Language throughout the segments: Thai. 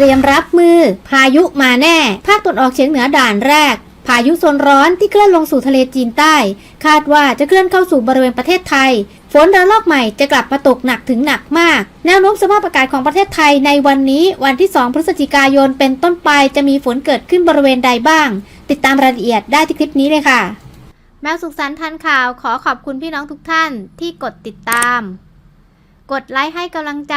เตรียมรับมือ พายุมาแน่ ภาคตะวันออกเฉียงเหนือด่านแรก พายุโซนร้อนที่เคลื่อนลงสู่ทะเลจีนใต้ คาดว่าจะเคลื่อนเข้าสู่บริเวณประเทศไทย ฝนระลอกใหม่จะกลับมาตกหนักถึงหนักมาก แนวโน้มสภาพอากาศของประเทศไทยในวันนี้วันที่ 2 พฤศจิกายนเป็นต้นไปจะมีฝนเกิดขึ้นบริเวณใดบ้าง ติดตามรายละเอียดได้ที่คลิปนี้เลยค่ะ แมวสุขสันต์ทันข่าวขอขอบคุณพี่น้องทุกท่านที่กดติดตาม กดไลค์ให้กำลังใจ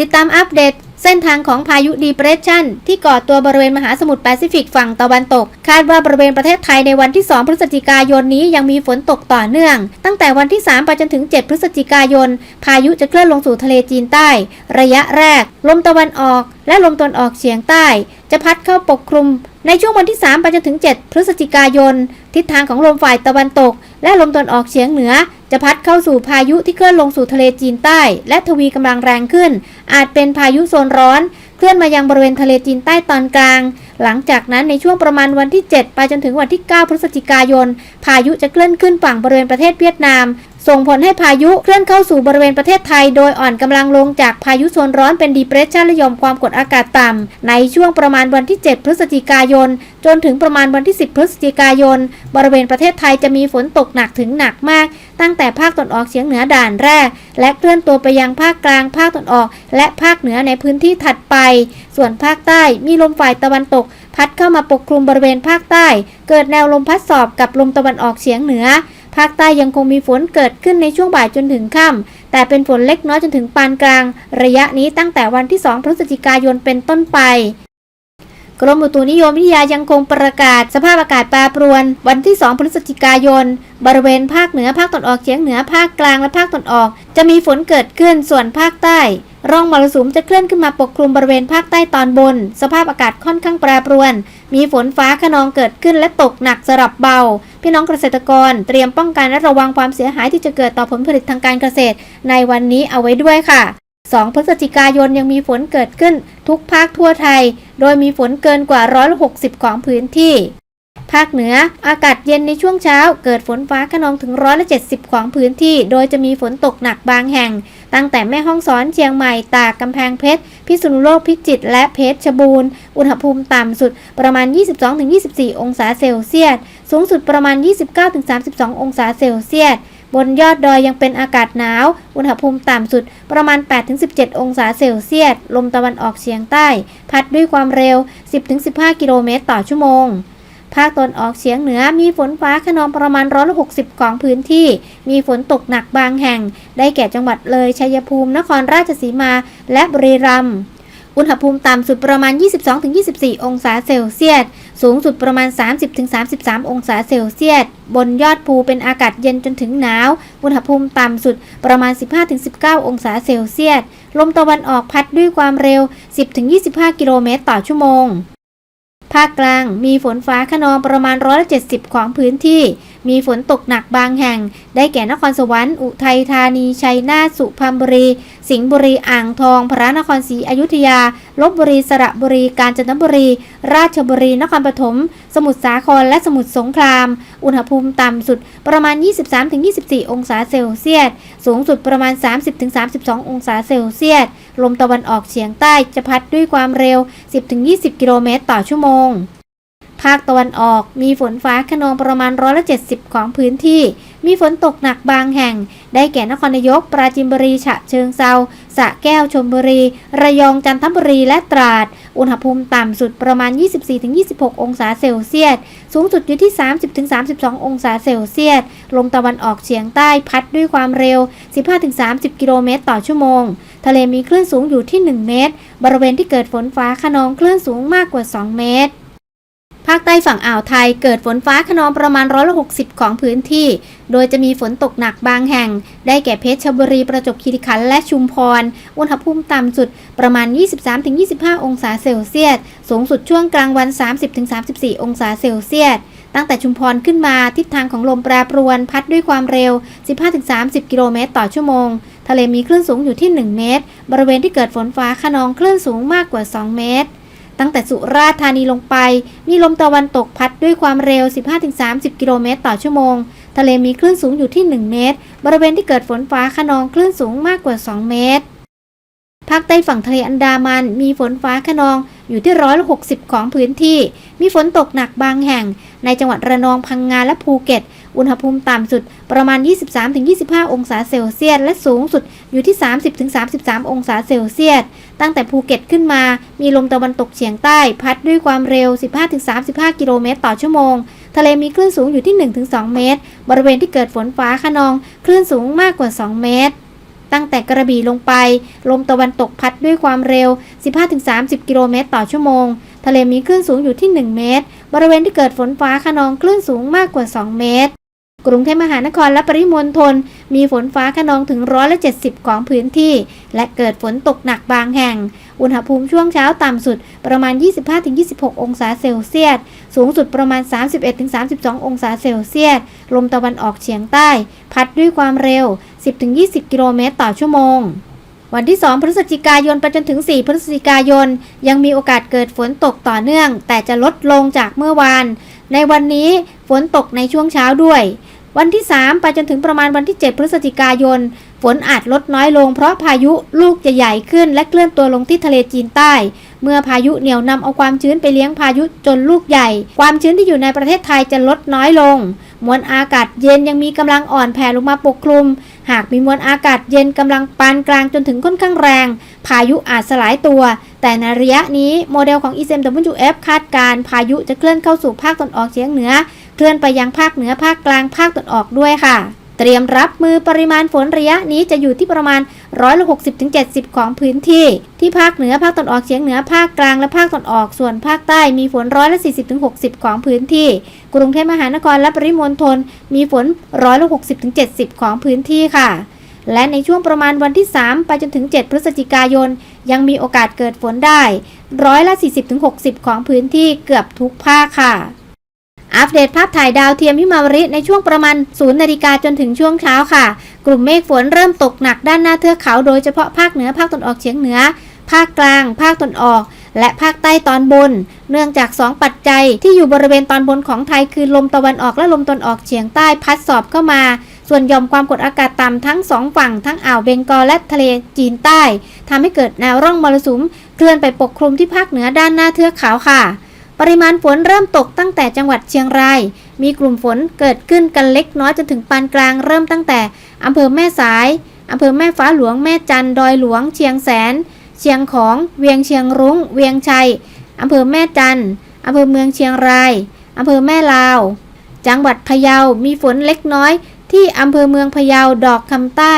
ติดตามอัปเดตเส้นทางของพายุดีเพรสชันที่ก่อตัวบริเวณมหาสมุทรแปซิฟิกฝั่งตะวันตก คาดว่าบริเวณประเทศไทยในวันที่ 2 พฤศจิกายนนี้ยังมีฝนตกต่อเนื่อง ตั้งแต่วันที่ 3 ไปจนถึง 7 พฤศจิกายน พายุจะเคลื่อนลงสู่ทะเลจีนใต้ ระยะแรก ลมตะวันออก และลมตะวันออกเฉียงใต้ จะพัดเข้าปกคลุม ในช่วงวันที่ 3 ไปจนถึง 7 พฤศจิกายน ทิศทางของลมฝ่ายตะวันตก และลมตะวันออกเฉียงเหนือ จะพัดเข้าสู่พายุที่เคลื่อนลงสู่ทะเลจีนใต้ และทวีกำลังแรงขึ้น อาจเป็นพายุโซนร้อน เคลื่อนมายังบริเวณทะเลจีนใต้ตอนกลาง หลังจากนั้นในช่วงประมาณวันที่ 7 ไปจนถึงวันที่ 9 พฤศจิกายน พายุจะเคลื่อนขึ้นฝั่งบริเวณประเทศเวียดนาม ส่งผลให้พายุเคลื่อนเข้าสู่บริเวณประเทศไทย โดยอ่อนกำลังลงจากพายุโซนร้อนเป็นดีเพรสชันและยอมความกดอากาศต่ำในช่วงประมาณวันที่ 7 พฤศจิกายน จนถึงประมาณวันที่ 10 พฤศจิกายน บริเวณประเทศไทยจะมีฝนตกหนักถึงหนักมาก ตั้งแต่ภาคตะวันออกเฉียงเหนือด่านแรก และเคลื่อนตัวไปยังภาคกลาง ภาคตะวันออก และภาคเหนือในพื้นที่ถัดไป ส่วนภาคใต้มีลมฝ่ายตะวันตก พัดเข้ามาปกคลุมบริเวณภาคใต้ เกิดแนวลมพัดสอบกับลมตะวันออกเฉียงเหนือ ภาคใต้ยังคงมีฝนเกิดขึ้นในช่วงบ่ายจนถึงค่ำแต่เป็นฝนเล็กน้อยจนถึงปานกลาง ระยะนี้ตั้งแต่วันที่ 2 พฤศจิกายนเป็นต้นไปกรมอุตุนิยมวิทยายังคงประกาศสภาพอากาศแปรปรวน วันที่ 2 พฤศจิกายน บริเวณภาคเหนือภาคตะวันออกเฉียงเหนือภาคกลางและภาคตะวันออก จะมีฝนเกิดขึ้นส่วนภาคใต้ ร่องมรสุมจะเคลื่อนขึ้นมาปกคลุมบริเวณภาคใต้ตอนบน สภาพอากาศค่อนข้างแปรปรวน มีฝนฟ้าขนองเกิดขึ้นและตกหนักสลับเบา พี่น้องเกษตรกรเตรียมป้องกันและระวังความเสียหายที่จะเกิดต่อผลผลิตทางการเกษตร ในวันนี้เอาไว้ด้วยค่ะ 2 พฤศจิกายนยังมีฝนเกิดขึ้นทุกภาคทั่วไทย โดยมีฝนเกินกว่า 160 ของพื้นที่ ภาคเหนือ อากาศเย็นในช่วงเช้า เกิดฝนฟ้าขนองถึงร้อยละ70 ของพื้นที่ โดยจะมีฝนตกหนักบางแห่ง ตั้งแต่แม่ฮ่องสอนเชียงใหม่ตากกำแพงเพชร พิษณุโลกพิจิตรและเพชรบูรณ์ อุณหภูมิต่ำสุดประมาณ 22-24 องศาเซลเซียส สูงสุดประมาณ 29-32 องศาเซลเซียส บนยอดดอยยังเป็นอากาศหนาว อุณหภูมิต่ำสุดประมาณ 8-17 องศาเซลเซียส ลมตะวันออกเฉียงใต้ พัดด้วยความเร็ว 10-15 กิโลเมตรต่อชั่วโมงภาคตะวันออกเฉียงเหนือมีฝนฟ้าขนองประมาณร้อยละ60ของพื้นที่ มีฝนตกหนักบางแห่ง ได้แก่จังหวัดเลย ชัยภูมิ นครราชสีมา และบุรีรัมย์ อุณหภูมิต่ำสุดประมาณ 22-24 องศาเซลเซียส สูงสุดประมาณ 30-33 องศาเซลเซียส บนยอดภูเป็นอากาศเย็นจนถึงหนาว อุณหภูมิต่ำสุดประมาณ 15-19 องศาเซลเซียส ลมตะวันออกพัดด้วยความเร็ว 10-25 กิโลเมตรต่อชั่วโมง ภาคกลางมีฝนฟ้าขนองประมาณร้อยละ70 ของพื้นที่ มีฝนตกหนักบางแห่ง ได้แก่นครสวรรค์ อุทัยธานี ชัยนาท สุพรรณบุรี สิงห์บุรี อ่างทอง พระนครศรีอยุธยา ลบบุรี สระบุรี กาญจนบุรี ราชบุรี นครปฐม สมุทรสาคร และสมุทรสงคราม อุณหภูมิต่ำสุดประมาณ 23-24 องศาเซลเซียส สูงสุดประมาณ 30-32 องศาเซลเซียส ลมตะวันออกเฉียงใต้จะพัดด้วยความเร็ว 10-20 กิโลเมตรต่อชั่วโมง ภาคตะวันออกมีฝนฟ้าขนองประมาณร้อยละ70 ของพื้นที่ มีฝนตกหนักบางแห่ง ได้แก่นครนายก ปราจีนบุรี ฉะเชิงเซาสะแก้วชลบุรี ระยองจันทบุรีและตราด อุณหภูมิต่ำสุดประมาณ 24-26 องศาเซลเซียส สูงสุดอยู่ที่ 30-32 องศาเซลเซียส ลมตะวันออกเฉียงใต้พัดด้วยความเร็ว 15-30 กิโลเมตรต่อชั่วโมง ทะเลมีคลื่นสูงอยู่ที่ 1 เมตร บริเวณที่เกิดฝนฟ้าขนองคลื่นสูงมากกว่า 2 เมตร ภาคใต้ฝั่งอ่าวไทยเกิดฝนฟ้าขนองประมาณร้อยละ60ของพื้นที่ โดยจะมีฝนตกหนักบางแห่ง ได้แก่เพชรบุรีประจวบคีรีขันธ์และชุมพร อุณหภูมิต่ำสุดประมาณ 23-25 องศาเซลเซียส สูงสุดช่วงกลางวัน 30-34 องศาเซลเซียส ตั้งแต่ชุมพรขึ้นมาทิศทางของลมแปรปรวนพัดด้วยความเร็ว 15-30 กิโลเมตรต่อชั่วโมง ทะเลมีคลื่นสูงอยู่ที่ 1 เมตร บริเวณที่เกิดฝนฟ้าขนองคลื่นสูงมากกว่า 2 เมตร ตั้งแต่สุราษฎร์ธานีลงไป มีลมตะวันตกพัดด้วยความเร็ว 15-30 กิโลเมตรต่อชั่วโมง ทะเลมีคลื่นสูงอยู่ที่ 1 เมตร บริเวณที่เกิดฝนฟ้าขนองคลื่นสูงมากกว่า 2 เมตร ภาคใต้ฝั่งทะเลอันดามัน มีฝนฟ้าขนองอยู่ที่ร้อยละ60ของพื้นที่ มีฝนตกหนักบางแห่ง ในจังหวัดระนองพังงาและภูเก็ต อุณหภูมิต่ำสุดประมาณ 23-25 องศาเซลเซียส และสูงสุดอยู่ที่ 30-33 องศาเซลเซียส ตั้งแต่ภูเก็ตขึ้นมา มีลมตะวันตกเฉียงใต้ พัดด้วยความเร็ว 15-35 กิโลเมตรต่อชั่วโมง ทะเลมีคลื่นสูงอยู่ที่ 1-2 เมตร บริเวณที่เกิดฝนฟ้าขนอง คลื่นสูงมากกว่า 2 เมตร ตั้งแต่กระบี่ลงไป ลมตะวันตกพัดด้วยความเร็ว 15-30 กิโลเมตรต่อชั่วโมงทะเลมีคลื่นสูงอยู่ที่ 1 เมตร บริเวณที่เกิดฝนฟ้าขนองคลื่นสูงมากกว่า 2 เมตร กรุงเทพมหานครและปริมณฑลมีฝนฟ้าขนองถึงร้อยละ70 ของพื้นที่ และเกิดฝนตกหนักบางแห่ง อุณหภูมิช่วงเช้าต่ำสุดประมาณ 25-26 องศาเซลเซียส สูงสุดประมาณ 31-32 องศาเซลเซียส ลมตะวันออกเฉียงใต้ พัดด้วยความเร็ว 10-20 กิโลเมตรต่อชั่วโมงวันที่ 2 พฤศจิกายนไปจนถึง 4 พฤศจิกายน ยังมีโอกาสเกิดฝนตกต่อเนื่อง แต่จะลดลงจากเมื่อวาน ในวันนี้ฝนตกในช่วงเช้าด้วย วันที่ 3 ไปจนถึงประมาณวันที่ 7 พฤศจิกายน ฝนอาจลดน้อยลงเพราะพายุลูกจะใหญ่ขึ้นและเคลื่อนตัวลงที่ทะเลจีนใต้ เมื่อพายุเหนี่ยวนำเอาความชื้นไปเลี้ยงพายุจนลูกใหญ่ ความชื้นที่อยู่ในประเทศไทยจะลดน้อยลง มวลอากาศเย็นยังมีกำลังอ่อนแผ่ลงมาปกคลุม หากมีมวลอากาศเย็นกำลังปานกลางจนถึงค่อนข้างแรง พายุอาจสลายตัว แต่ในระยะนี้โมเดลของ ECMWF คาดการพายุจะเคลื่อนเข้าสู่ภาคตะวันออกเฉียงเหนือ เคลื่อนไปยังภาคเหนือภาคกลางภาคตะวันออกด้วยค่ะ เตรียมรับมือปริมาณฝนระยะนี้จะอยู่ที่ประมาณร้อยละ60-70 ของพื้นที่ ที่ภาคเหนือภาคตะวันออกเฉียงเหนือภาคกลางและภาคตะวันออกส่วนภาคใต้มีฝนร้อยละ40-60 ของพื้นที่ กรุงเทพมหานครและปริมณฑลมีฝนร้อยละ60-70 ของพื้นที่ค่ะและในช่วงประมาณวันที่ 3 ไปจนถึง 7 พฤศจิกายน ยังมีโอกาสเกิดฝนได้ ร้อยละ 40-60 ของพื้นที่เกือบทุกภาคค่ะ อัปเดตภาพถ่ายดาวเทียมพิมาวริในช่วงประมาณ0นาฬิกาจนถึงช่วงเช้าค่ะ กลุ่มเมฆฝนเริ่มตกหนักด้านหน้าเทือกเขาโดยเฉพาะภาคเหนือภาคตะวันออกเฉียงเหนือ ภาคกลาง ภาคตะวันออก และภาคใต้ตอนบน เนื่องจาก 2 ปัจจัยที่อยู่บริเวณตอนบนของไทยคือลมตะวันออกและลมตะวันออกเฉียงใต้พัดสอบเข้ามาส่วนหย่อมความกดอากาศต่ำทั้งสองฝั่งทั้งอ่าวเบงกอลและทะเลจีนใต้ทำให้เกิดแนวร่องมรสุม เคลื่อนไปปกคลุมที่ภาคเหนือด้านหน้าเทือกเขาค่ะ ปริมาณฝนเริ่มตกตั้งแต่จังหวัดเชียงราย มีกลุ่มฝนเกิดขึ้นกันเล็กน้อยจนถึงปานกลางเริ่มตั้งแต่อำเภอแม่สายอำเภอแม่ฟ้าหลวงแม่จันดอยหลวง เชียงแสน เชียงของ เวียงเชียงรุง้ง เวียงชัยอำเภอแม่จันอำเภอเมืองเชียงรายอำเภอแม่ลาว จังหวัดพะเยา มีฝนเล็กน้อย ที่อำเภอเมืองพะเยาดอกคำใต้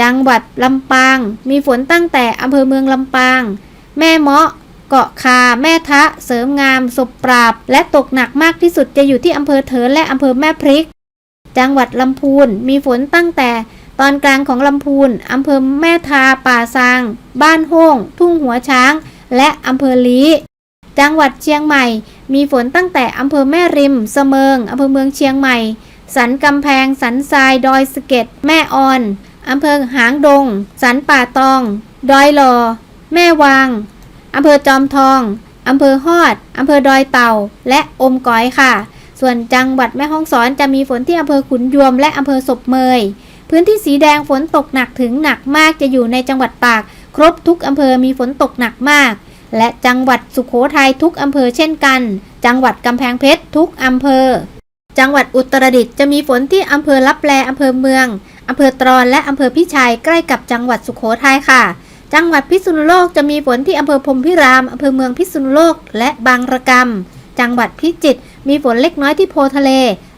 จังหวัดลำปาง มีฝนตั้งแต่อำเภอเมืองลำปาง แม่เมาะ เกาะคา แม่ทะ เสริมงาม ศพปราบ และตกหนักมากที่สุดจะอยู่ที่อำเภอเถินและอำเภอแม่พริก จังหวัดลำพูน มีฝนตั้งแต่ตอนกลางของลำพูนอำเภอแม่ทา ป่าซาง บ้านโฮ่งทุ่งหัวช้าง และอำเภอลีจังหวัดเชียงใหม่ มีฝนตั้งแต่อำเภอแม่ริม เสมิงอำเภอเมืองเชียงใหม่ สันกำแพง สันทราย ดอยสะเก็ด แม่ออนอำเภอหางดง สันป่าตอง ดอยหลอ แม่วาง อำเภอจอมทอง อำเภอฮอด อำเภอดอยเต่า และอมก๋อยค่ะ ส่วนจังหวัดแม่ฮ่องสอนจะมีฝนที่อำเภอขุนยวมและอำเภอศพเมย พื้นที่สีแดงฝนตกหนักถึงหนักมากจะอยู่ในจังหวัดตาก ครบทุกอำเภอมีฝนตกหนักมาก และจังหวัดสุขโขทัยทุกอำเภอเช่นกัน จังหวัดกำแพงเพชรทุกอำเภอ จังหวัดอุตรดิตถ์จะมีฝนที่อำเภอลับแลอำเภอเมืองอำเภอตรอนและอำเภอพิชัยใกล้กับจังหวัดสุขโขทัยค่ะ จังหวัดพิษณุโลกจะมีฝนที่อำเภอพรมพิรามอำเภอเมืองพิษณุโลก และบางระกำจังหวัดพิจิตรมีฝนเล็กน้อยที่โพทะเล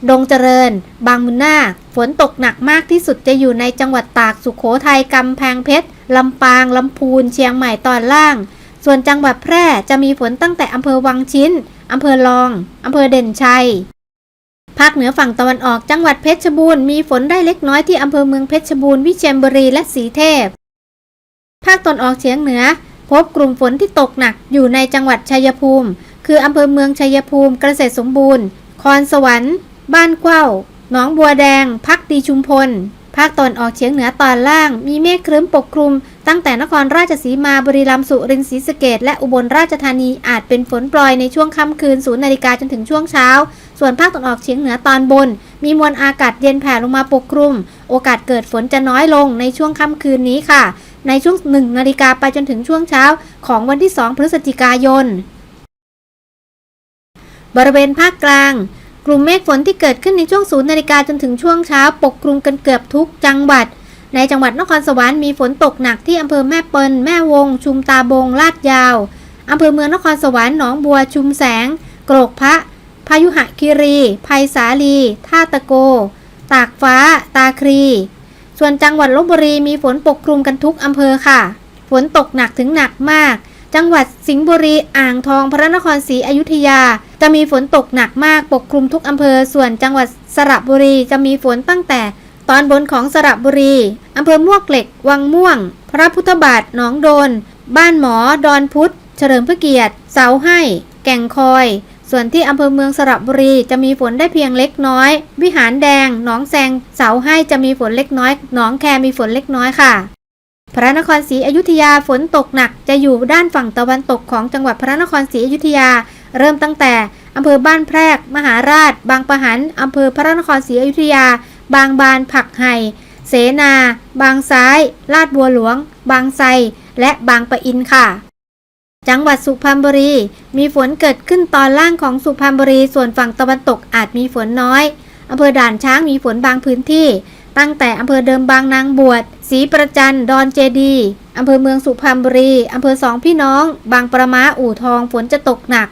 ดงเจริญ บางมุนนาฝนตกหนักมากที่สุดจะอยู่ในจังหวัดตากสุขโขทัยกำแพงเพชรลำปางลำพูนเชียงใหม่ตอนล่าง ส่วนจังหวัดแพร่จะมีฝนตั้งแต่อำเภอวังชิ้นอำเภอลองอำเภอเด่นชัยภาคเหนือฝั่งตะวันออกจังหวัดเพชรบูรณ์มีฝนได้เล็กน้อยที่อำเภอเมืองเพชรบูรณ์วิเชียรบุรีและสีเทพ ภาคตอนออกเฉียงเหนือ พบกลุ่มฝนที่ตกหนักอยู่ในจังหวัดชัยภูมิ คืออำเภอเมืองชัยภูมิ เกษตรสมบูรณ์ คอนสวรรค์ บ้านเข้าหนองบัวแดง พักดีชุมพล ภาคตอนออกเฉียงเหนือตอนล่าง มีเมฆครึ้มปกคลุม ตั้งแต่นครราชสีมา บุรีรัมย์ สุรินทร์ศรีสะเกดและอุบลราชธานีอาจเป็นฝนปลอยในช่วงค่ำคืนศูนย์นาฬิกาจนถึงช่วงเช้า ส่วนภาคตอนออกเฉียงเหนือตอนบน มีมวลอากาศเย็นแผ่ลงมาปกคลุม โอกาสเกิดฝนจะน้อยลงในช่วงค่ำคืนนี้ค่ะ ในช่วงหนึ่งนาฬิกาไปจนถึงช่วงเช้าของวันที่ 2 พฤศจิกายน บริเวณภาคกลาง กลุ่มเมฆฝนที่เกิดขึ้นในช่วงศูนาฬิกาจนถึงช่วงเช้า ปกคลุมกันเกือบทุกจังหวัด ในจังหวัดนครสวรรค์มีฝนตกหนักที่อำเภอแม่เปิลแม่วง ชุมตาบง ลาดยาวอำเภอเมืองนครสวรรค์หนองบัวชุมแสง โกรกพระ พายุหคีรี ภัยสาลี ท่าตะโก ตากฟ้า ตาครี ส่วนจังหวัดลบบุรีมีฝนปกคลุมกันทุกอำเภอค่ะ ฝนตกหนักถึงหนักมาก จังหวัดสิงห์บุรีอ่างทอง พระนครศรีอยุธยา จะมีฝนตกหนักมากปกคลุมทุกอำเภอ ส่วนจังหวัดสระบุรีจะมีฝนตั้งแต่ ตอนบนของสระบุรีอำเภอมวกเหล็ก วังม่วง พระพุทธบาทหนองโดน บ้านหมอ ดอนพุทธ เฉลิมพระเกียรติ เสาให้ แก่งคอย ส่วนที่อำเภอเมืองสระบุรีจะมีฝนได้เพียงเล็กน้อย วิหารแดง หนองแซง เสาให้จะมีฝนเล็กน้อย หนองแคมีฝนเล็กน้อยค่ะ พระนครศรีอยุธยาฝนตกหนักจะอยู่ด้านฝั่งตะวันตกของจังหวัดพระนครศรีอยุธยา เริ่มตั้งแต่อำเภอบ้านแพรก มหาราช บางปะหันอำเภอพระนครศรีอยุธยา บางบาน ผักไห่ เสนา บางซ้าย ลาดบัวหลวง บางไทรและบางปะอินค่ะ จังหวัดสุพรรณบุรี มีฝนเกิดขึ้นตอนล่างของสุพรรณบุรี ส่วนฝั่งตะวันตกอาจมีฝนน้อยอำเภอด่านช้างมีฝนบางพื้นที่ ตั้งแต่อำเภอเดิมบางนางบวชศรีประจันดอนเจดีอำเภอเมืองสุพรรณบุรีอำเภอสองพี่น้อง บางประมาอู่ทองฝนจะตกหนัก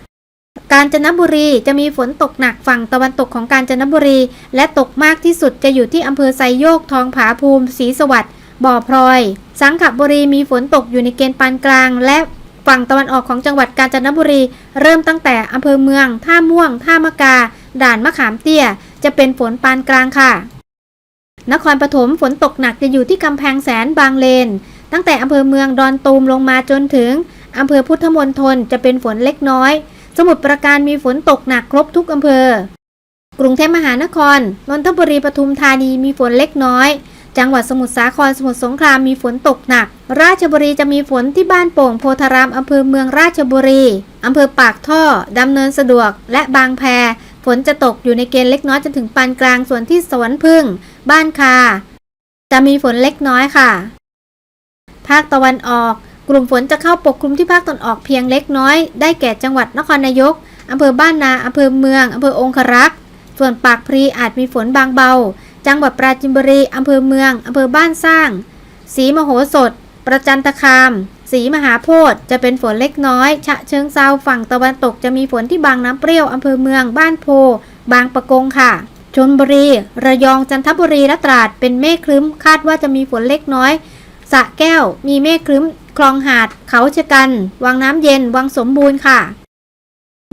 กาญจนบุรีจะมีฝนตกหนักฝั่งตะวันตกของกาญจนบุรี และตกมากที่สุดจะอยู่ที่อำเภอไซโยกทองผาภูมิศรีสวัสดิ์บ่อพลอย สังขบุรีมีฝนตกอยู่ในเกณฑ์ปานกลางและ ฝั่งตะวันออกของจังหวัดกาญจนบุรี เริ่มตั้งแต่อำเภอเมือง ท่าม่วง ท่ามะกา ด่านมะขามเตี้ย จะเป็นฝนปานกลางค่ะ นครปฐมฝนตกหนักจะอยู่ที่กำแพงแสนบางเลน ตั้งแต่อำเภอเมืองดอนตูมลงมาจนถึงอำเภอพุทธมณฑลจะเป็นฝนเล็กน้อย สมุทรปราการมีฝนตกหนักครบทุกอำเภอ กรุงเทพมหานคร นนทบุรี ปทุมธานีมีฝนเล็กน้อย จังหวัดสมุทรสาครสมุทรสงครามมีฝนตกหนัก ราชบุรีจะมีฝนที่บ้านโป่งโพธารามอำเภอเมืองราชบุรีอำเภอปากท่อ ดำเนินสะดวก และบางแพฝนจะตกอยู่ในเกณฑ์เล็กน้อยจนถึงปานกลางส่วนที่สวนพึ่ง บ้านคา จะมีฝนเล็กน้อยค่ะ ภาคตะวันออก กลุ่มฝนจะเข้าปกคลุมที่ภาคตะวันออกเพียงเล็กน้อย ได้แก่จังหวัดนครนายกอำเภอบ้านนาอำเภอเมืองอำเภอองครักษ์ส่วนปากพรีอาจมีฝนบางเบา จังหวัดปราจีนบุรีอำเภอเมืองอำเภอบ้านสร้างศรีมโหสถ ประจันตคามศรีมหาโพธิ์จะเป็นฝนเล็กน้อย ฉะเชิงเซาฝั่งตะวันตกจะมีฝนที่บางน้ำเปรี้ยวอำเภอเมืองบ้านโพ บางปะกงค่ะชนบุรี ระยองจันทบุรีและตราดเป็นเมฆครึ้ม คาดว่าจะมีฝนเล็กน้อยสะแก้ว มีเมฆครึ้ม คลองหาด เขาชะกัน วังน้ำเย็น วังสมบูรณ์ค่ะ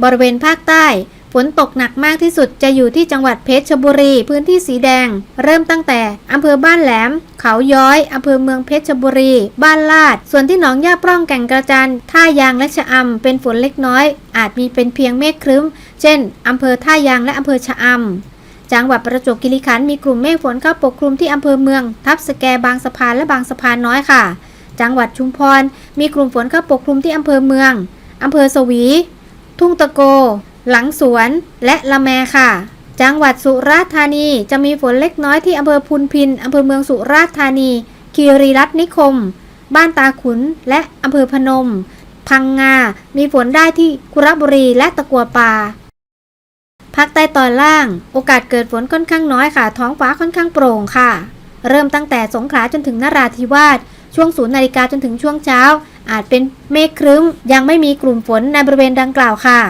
บริเวณภาคใต้ ฝนตกหนักมากที่สุดจะอยู่ที่จังหวัดเพชรบุรี พื้นที่สีแดง เริ่มตั้งแต่อำเภอบ้านแหลม เขาย้อยอำเภอเมืองเพชรบุรี บ้านลาด ส่วนที่หนองย่าปล้องแก่งกระจานท่ายางและชะอำเป็นฝนเล็กน้อย อาจมีเป็นเพียงเมฆครึ้ม เช่นอำเภอท่ายางและอำเภอชะอำจังหวัดประจวบคีรีขันธ์มีกลุ่มเมฆฝนเข้าปกคลุมที่อำเภอเมือง ทับสแกบางสะพานและบางสะพานน้อยค่ะ จังหวัดชุมพรมีกลุ่มฝนเข้าปกคลุมที่อำเภอเมืองอำเภอสวี ทุ่งตะโก หลังสวนและละแมค่ะ จังหวัดสุราษฎร์ธานีจะมีฝนเล็กน้อยที่อำเภอพุนพินอำเภอเมืองสุราษฎร์ธานีคีรีรัตน์นิคม บ้านตาขุนและอำเภอพนม พังงา มีฝนได้ที่คุระบุรีและตะกัวป่าภาคใต้ตอนล่าง โอกาสเกิดฝนค่อนข้างน้อยค่ะ ท้องฟ้าค่อนข้างโปร่งค่ะ เริ่มตั้งแต่สงขลาจนถึงนราธิวาสช่วงศูนย์นาฬิกาจนถึงช่วงเช้า อาจเป็นเมฆครึ้ม ยังไม่มีกลุ่มฝนในบริเวณดังกล่าวค่ะ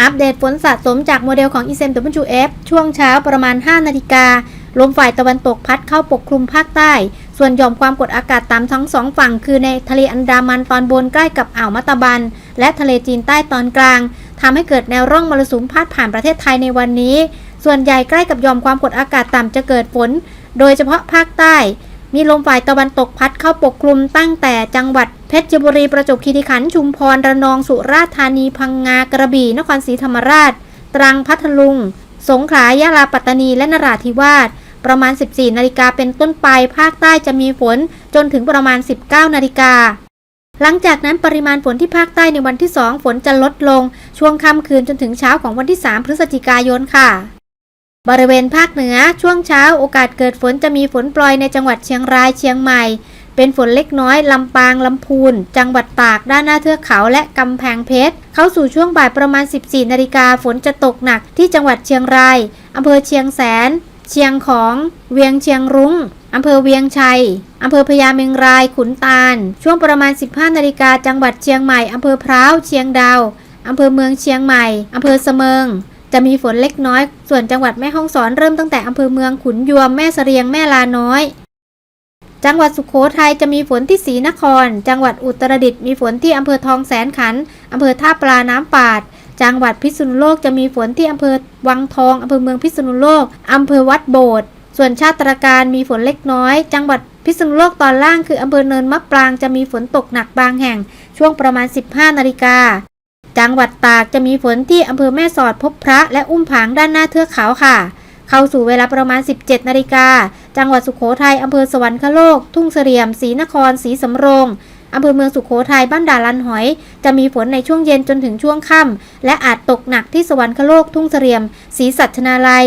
อัปเดตฝนสะสมจากโมเดลของ e s m w f ช่วงเช้าประมาณ 5 นาฬิกา ลมฝ่ายตะวันตกพัดเข้าปกคลุมภาคใต้ ส่วนหย่อมความกดอากาศต่ำทั้งสองฝั่ง คือในทะเลอันดามันตอนบนใกล้กับอ่าวมัตตบัน และทะเลจีนใต้ตอนกลางทำให้เกิดแนวร่องมรสุมพาดผ่านประเทศไทยในวันนี้ ส่วนใหญ่ใกล้กับยอมความกดอากาศต่ำจะเกิดฝน โดยเฉพาะภาคใต้ มีลมฝ่ายตะวันตกพัดเข้าปกคลุมตั้งแต่จังหวัด เพชรบุรีประจวบคีรีขันธ์ชุมพรระนองสุราษฎร์ธานีพังงากระบี่ นครศรีธรรมราช ตรังพัทลุง สงขลายะลาปัตตานีและนราธิวาสประมาณ 14 นาฬิกาเป็นต้นไปภาคใต้จะมีฝนจนถึงประมาณ 19 นาฬิกาหลังจากนั้นปริมาณฝนที่ภาคใต้ในวันที่ 2 ฝนจะลดลง ช่วงค่ำคืนจนถึงเช้าของวันที่ 3 พฤศจิกายนค่ะ บริเวณภาคเหนือช่วงเช้าโอกาสเกิดฝนจะมีฝนปล่อยในจังหวัดเชียงรายเชียงใหม่ เป็นฝนเล็กน้อย ลำปาง ลำพูน จังหวัดตาก ด้านหน้าเทือกเขา และกำแพงเพชร เข้าสู่ช่วงบ่ายประมาณ 14 นาฬิกา ฝนจะตกหนักที่จังหวัดเชียงราย อำเภอเชียงแสน เชียงของ เวียงเชียงรุง้ง อำเภอเวียงชัย อำเภอพญาเมงราย ขุนตาล ช่วงประมาณ 15 นาฬิกา จังหวัดเชียงใหม่ อำเภอพร้าว เชียงดาว อำเภอเมืองเชียงใหม่ อำเภอเสมิงจะมีฝนเล็กน้อย ส่วนจังหวัดแม่ฮ่องสอนเริ่มตั้งแต่อำเภอเมืองขุนยวม แม่เสรียง แม่ลาน้อย จังหวัดสุขโขทัยจะมีฝนที่ศรีนคร จังหวัดอุตรดิตถ์มีฝนที่อำเภอทองแสนขันอำเภอท่าปลาน้ำปาด จังหวัดพิษณุโลกจะมีฝนที่อำเภอวังทองอำเภอเมืองพิษณุโลกอำเภอวัดโบสถ์ส่วนชาติตรการมีฝนเล็กน้อย จังหวัดพิษณุโลกตอนล่างคืออำเภอเนินมะปรางจะมีฝนตกหนักบางแห่ง ช่วงประมาณ 15 นาฬิกา จังหวัดตากจะมีฝนที่อำเภอแม่สอดพบพระและอุ้มผางด้านหน้าเทือกเขาค่ะ เข้าสู่เวลาประมาณ 17 นาฬิกา จังหวัดสุขโขทัยอำเภอสวรรคโลก ทุ่งเสลี่ยมศรีนครศรีสำโรงอำเภอเมืองสุขโขทัยบ้านด่าลันหอย จะมีฝนในช่วงเย็นจนถึงช่วงค่ำและอาจตกหนักที่สวรรคโลกทุ่งเสลี่ยมศรีสัชนาลัย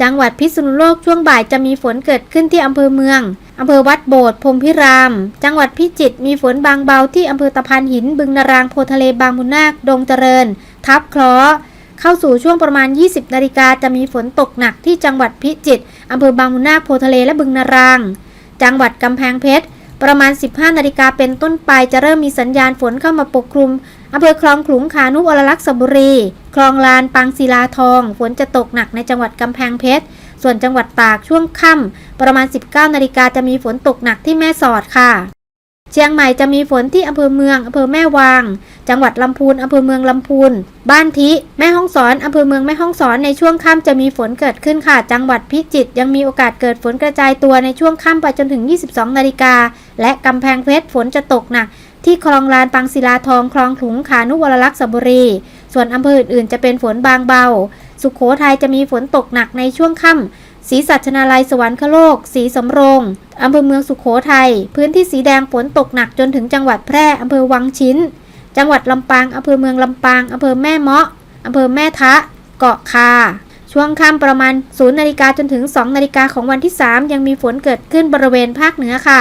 จังหวัดพิษณุโลกช่วงบ่ายจะมีฝนเกิดขึ้นที่อำเภอเมืองอำเภอวัดโบสถ์พรมพิราม จังหวัดพิจิตรมีฝนบางเบาที่อำเภอตะพานหิน บึงนารางโพทะเลบางมุนนาคดงเจริญ ทับคราะห์ เข้าสู่ช่วงประมาณ 20 นาฬิกาจะมีฝนตกหนักที่จังหวัดพิจิตรอำเภอบางมุนาคโพทะเลและบึงนาราง จังหวัดกำแพงเพชร ประมาณ 15 นาฬิกาเป็นต้นไปจะเริ่มมีสัญญาณฝนเข้ามาปกคลุมอำเภอคลองขลุงขานุวรลักษณ์สบุรี คลองลานปางศิลาทอง ฝนจะตกหนักในจังหวัดกำแพงเพชร ส่วนจังหวัดตากช่วงค่ำประมาณ 19 นาฬิกาจะมีฝนตกหนักที่แม่สอดค่ะ เชียงใหม่จะมีฝนที่อำเภอเมืองอำเภอแม่วาง จังหวัดลำพูนอำเภอเมืองลำพูน บ้านทิ แม่ฮ่องสอนอำเภอเมืองแม่ฮ่องสอนในช่วงค่ำจะมีฝนเกิดขึ้นค่ะ จังหวัดพิจิตรยังมีโอกาสเกิดฝนกระจายตัวในช่วงค่ำไปจนถึง 22 นาฬิกา และกำแพงเพชรฝนจะตกหนักที่คลองลานปังศิลาทองคลองขลุงขานุวรลักษ์สระบุรี ส่วนอำเภออื่นๆ จะเป็นฝนบางเบา สุขโขทัยจะมีฝนตกหนักในช่วงค่ำ ศรีสัชนาลัยสวรรคโลกศรีสำโรงอำเภอเมืองสุขโขทัยพื้นที่สีแดงฝนตกหนักจนถึงจังหวัดแพร่อำเภอวังชิ้น จังหวัดลำปางอำเภอเมืองลำปางอำเภอแม่เมาะอำเภอแม่ทะ เกาะคา ช่วงค่ำประมาณ 0นาฬิกาจนถึง 2นาฬิกาของวันที่ 3 ยังมีฝนเกิดขึ้นบริเวณภาคเหนือค่ะ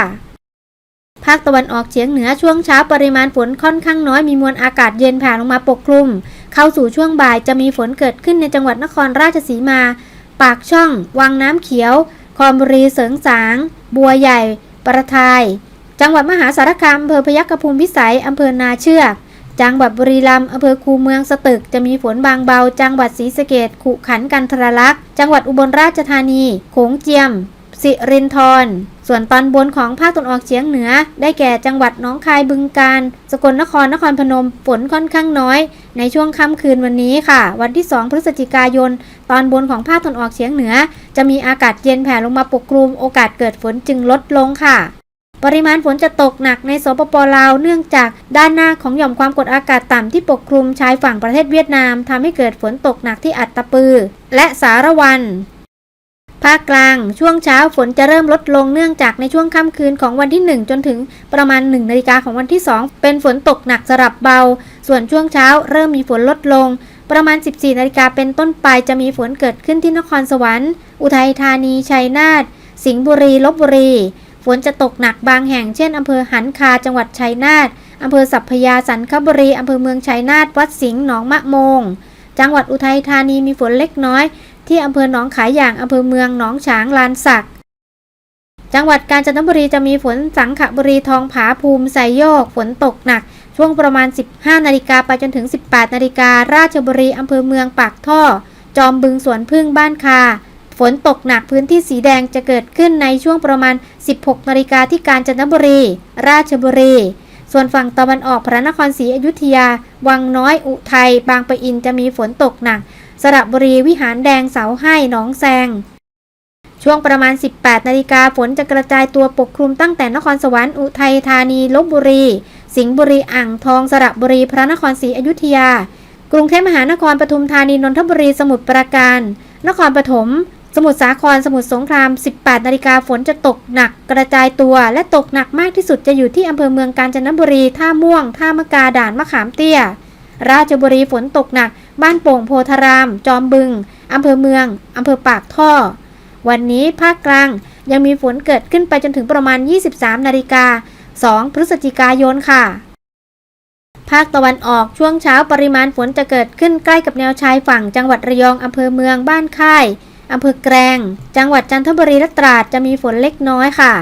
ภาคตะวันออกเฉียงเหนือช่วงเช้าปริมาณฝนค่อนข้างน้อยมีมวลอากาศเย็นแผ่ลงมาปกคลุม เข้าสู่ช่วงบ่ายจะมีฝนเกิดขึ้นในจังหวัดนครราชสีมา ปากช่อง วังน้ำเขียว คอมบุรีเสริงสาง บัวใหญ่ ประทาย จังหวัดมหาสารคามอำเภอพยัคฆภูมิพิสัยอำเภอนาเชือก จังหวัดบุรีรัมย์อำเภอคูเมืองสตึก จะมีฝนบางเบา จังหวัดศรีสะเกดขุขันกันทรลักษ์ จังหวัดอุบลราชธานี โขงเจียม สิรินธร ส่วนตอนบนของภาคตะวันออกเฉียงเหนือ ได้แก่จังหวัดหนองคายบึงกาฬสกลนครนครพนมฝนค่อนข้างน้อย ในช่วงค่ำคืนวันนี้ค่ะ วันที่ 2 พฤศจิกายน ตอนบนของภาคตะวันออกเฉียงเหนือ จะมีอากาศเย็นแผ่ลงมาปกคลุมโอกาสเกิดฝนจึงลดลงค่ะปริมาณฝนจะตกหนักในสปปลาวเนื่องจากด้านหน้าของหย่อมความกดอากาศต่ำที่ปกคลุมชายฝั่งประเทศเวียดนามทำให้เกิดฝนตกหนักที่อัตตปือ และสารวัน ภาคกลางช่วงเช้าฝนจะเริ่มลดลงเนื่องจากในช่วงค่ำคืนของวันที่ 1 จนถึงประมาณ 1นาฬิกาของวันที่ 2 เป็นฝนตกหนักสลับเบา ส่วนช่วงเช้าเริ่มมีฝนลดลง ประมาณ 14นาฬิกาเป็นต้นไปจะมีฝนเกิดขึ้นที่นครสวรรค์ อุทัยธานี ชัยนาท สิงห์บุรี ลบบุรี ฝนจะตกหนักบางแห่งเช่นอำเภอหันคาจังหวัดชัยนาทอำเภอสัพพยาสันคบุรีอำเภอเมืองชัยนาท วัดสิงห์ หนองมะโมง จังหวัดอุทัยธานีมีฝนเล็กน้อย ที่อำเภอหนองขายอย่างอำเภอเมืองหนองฉางลานสัก จังหวัดกาญจนบุรีจะมีฝนสังขบุรีทองผาภูมิไซโยกฝนตกหนัก ช่วงประมาณ 15 นาฬิกาไปจนถึง 18 นาฬิการาชบุรีอำเภอเมืองปากท่อ จอมบึงสวนพึ่งบ้านคาฝนตกหนักพื้นที่สีแดงจะเกิดขึ้นในช่วงประมาณ 16 นาฬิกาที่กาญจนบุรี ราชบุรี ส่วนฝั่งตะวันออกพระนครศรีอยุธยา วังน้อยอุทัย บางปะอินจะมีฝนตกหนัก สระบุรีวิหารแดงเสาให้หนองแซง ช่วงประมาณ 18 นาฬิกาฝนจะกระจายตัวปกคลุมตั้งแต่นครสวรรค์อุทัยธานีลบบุรี สิงห์บุรีอ่างทองสระบุรีพระนครศรีอยุธยา กรุงเทพมหานครปทุมธานีนนทบุรีสมุทรปราการ นครปฐมสมุทรสาคร สมุทรสงคราม 18 นาฬิกาฝนจะตกหนักกระจายตัว และตกหนักมากที่สุดจะอยู่ที่อำเภอเมืองกาญจนบุรี ท่าม่วง ท่ามะกาด่านมะขามเตี้ย ราชบุรีฝนตกหนัก บ้านโป่งโพธาราม จอมบึง อำเภอเมือง อำเภอปากท่อ วันนี้ภาคกลางยังมีฝนเกิดขึ้นไปจนถึงประมาณ 23 นาฬิกา 2 พฤศจิกายนค่ะ ภาคตะวันออกช่วงเช้าปริมาณฝนจะเกิดขึ้นใกล้กับแนวชายฝั่ง จังหวัดระยอง อำเภอเมือง บ้านค่าย อำเภอแกลง จังหวัดจันทบุรีและตราดจะมีฝนเล็กน้อยค่ะ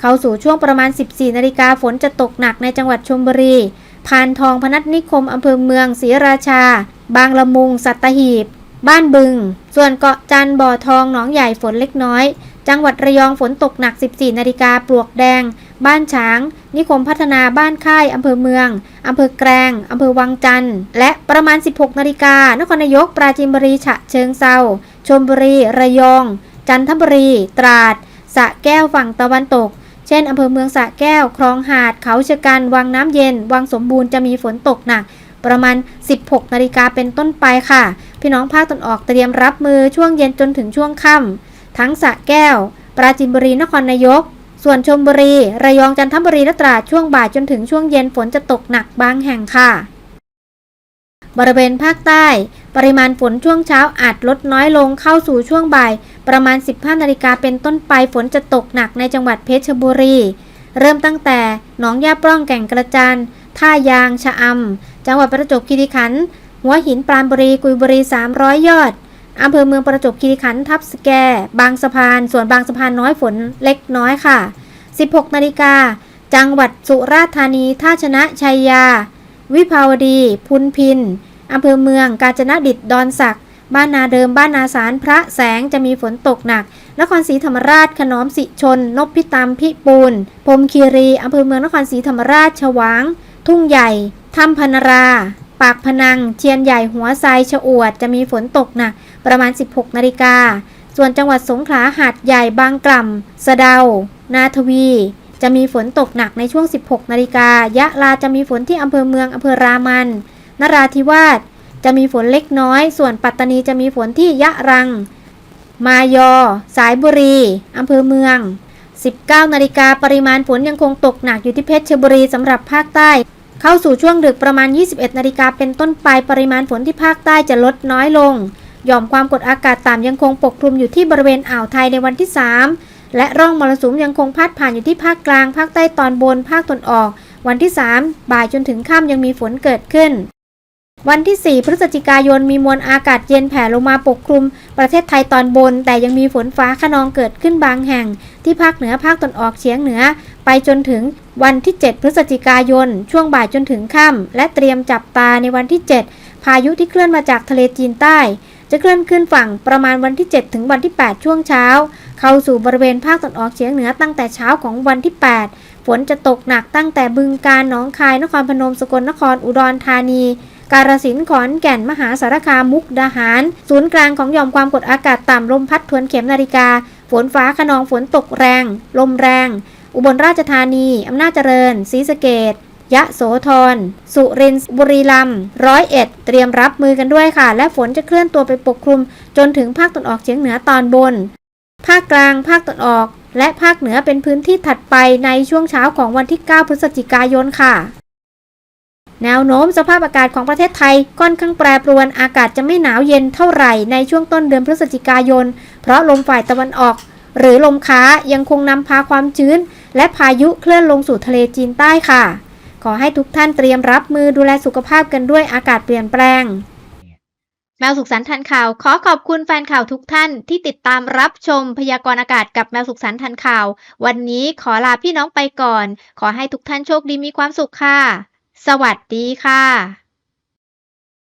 เข้าสู่ช่วงประมาณ 14 นาฬิกาฝนจะตกหนักในจังหวัดชลบุรี พานทองพนัสนิคม อำเภอเมืองศรีราชา บางละมุง สัตหีบ บ้านบึง ส่วนเกาะจันบ่อทอง หนองใหญ่ฝนเล็กน้อย จังหวัดระยองฝนตกหนัก 14 นาฬิกาปลวกแดง บ้านฉาง นิคมพัฒนาบ้านค่ายอำเภอเมือง อำเภอแกลงอำเภอวังจันทร์ และประมาณ 16 นาฬิกานครนายก ปราจีนบุรี ฉะเชิงเซาชลบุรี ระยอง จันทบุรี ตราดสะแก้วฝั่งตะวันตกเช่นอำเภอเมืองสระแก้ว คลองหาด เขาชะกัน วังน้ำเย็น วังสมบูรณ์จะมีฝนตกหนัก ประมาณ 16 นาฬิกาเป็นต้นไปค่ะ พี่น้องภาคตะวันออกเตรียมรับมือช่วงเย็นจนถึงช่วงค่ำทั้งสระแก้ว ปราจีนบุรีนครนายก ส่วนชลบุรี ระยองจันทบุรีและตราดช่วงบ่ายจนถึงช่วงเย็นฝนจะตกหนักบางแห่งค่ะ บริเวณภาคใต้ ปริมาณฝนช่วงเช้าอาจลดน้อยลงเข้าสู่ช่วงบ่าย ประมาณ 15 นาฬิกาเป็นต้นไปฝนจะตกหนักในจังหวัดเพชรบุรี เริ่มตั้งแต่หนองยาปล้องแก่งกระจานท่ายางชะอำ จังหวัดประจวบคีรีขันธ์หัวหินปราณบุรีกุยบุรี 300 ยอดอำเภอเมืองประจวบคีรีขันธ์ทับสแก บางสะพาน ส่วนบางสะพานน้อยฝนเล็กน้อยค่ะ 16 นาฬิกา จังหวัดสุราษฎร์ธานี ท่าชนะชัยยา วิภาวดี พุนพินอำเภอเมืองกาญจนดิตดอนสักบ้านนาเดิมบ้านนาสารพระแสงจะมีฝนตกหนัก นครศรีธรรมราชขนอมสิชน นพพิตามพิปูนพรมคีรีอำเภอเมืองนครศรีธรรมราชฉวาง ทุ่งใหญ่ ถ้ำพนรา ปากพนัง เชียนใหญ่หัวไซชะอวด จะมีฝนตกหนักประมาณ 16 นาฬิกา ส่วนจังหวัดสงขลาหาดใหญ่บางกล่ำสะเดา นาทวี จะมีฝนตกหนักในช่วง 16 นาฬิกายะลาจะมีฝนที่อำเภอเมืองอำเภอรามันนราธิวาสจะมีฝนเล็กน้อย ส่วนปัตตานีจะมีฝนที่ยะรัง มายอ สายบุรีอำเภอเมือง 19 นาฬิกาปริมาณฝนยังคงตกหนักอยู่ที่เพชรบุรีสำหรับภาคใต้ เข้าสู่ช่วงดึกประมาณ 21 นาฬิกาเป็นต้นไปปริมาณฝนที่ภาคใต้จะลดน้อยลง หย่อมความกดอากาศต่ำยังคงปกคลุมอยู่ที่บริเวณอ่าวไทยในวันที่ 3 และร่องมรสุมยังคงพาดผ่านอยู่ที่ภาคกลาง ภาคใต้ตอนบน ภาคตะวันออก วันที่ 3 บ่ายจนถึงค่ำยังมีฝนเกิดขึ้น วันที่ 4 พฤศจิกายนมีมวลอากาศเย็นแผ่ลงมาปกคลุม ประเทศไทยตอนบน แต่ยังมีฝนฟ้าขนองเกิดขึ้นบางแห่ง ที่ภาคเหนือภาคตะวันออกเฉียงเหนือ ไปจนถึง วันที่ 7 พฤศจิกายน ช่วงบ่ายจนถึงค่ำและเตรียมจับตาในวันที่ 7 พายุที่เคลื่อนมาจากทะเลจีนใต้ จะเคลื่อนขึ้นฝั่งประมาณวันที่ 7 ถึงวันที่ 8 ช่วงเช้า เข้าสู่บริเวณภาคตะวันออกเฉียงเหนือตั้งแต่เช้าของวันที่ 8 ฝนจะตกหนักตั้งแต่บึงกาฬหนองคายนครพนมสกลนครอุดรธานีกาฬสินธุ์ขอนแก่นมหาสารคามมุกดาหาร ศูนย์กลางของหย่อมความกดอากาศต่ำลมพัดทวนเข็มนาฬิกา ฝนฟ้าขนองฝนตกแรง ลมแรง อุบลราชธานี อำนาจเจริญ ศรีสะเกดยะโสธร สุรินทร์ บุรีรัมย์ร้อยเอ็ด เตรียมรับมือกันด้วยค่ะ และฝนจะเคลื่อนตัวไปปกคลุม จนถึงภาคตะวันออกเฉียงเหนือตอนบน ภาคกลาง ภาคตะวันออก และภาคเหนือเป็นพื้นที่ถัดไปในช่วงเช้าของวันที่ 9 พฤศจิกายนค่ะ แนวโน้มสภาพอากาศของประเทศไทยค่อนข้างแปรปรวน อากาศจะไม่หนาวเย็นเท่าไหร่ในช่วงต้นเดือนพฤศจิกายน เพราะลมฝ่ายตะวันออก หรือลมค้ายังคงนำพาความชื้น และพายุเคลื่อนลงสู่ทะเลจีนใต้ค่ะ ขอให้ทุกท่านเตรียมรับมือดูแลสุขภาพกันด้วยอากาศเปลี่ยนแปลง แมวสุขสันทันข่าว ขอขอบคุณแฟนข่าวทุกท่านที่ติดตามรับชมพยากรณ์อากาศกับแมวสุขสันทันข่าว วันนี้ขอลาพี่น้องไปก่อน ขอให้ทุกท่านโชคดีมีความสุขค่ะ สวัสดีค่ะ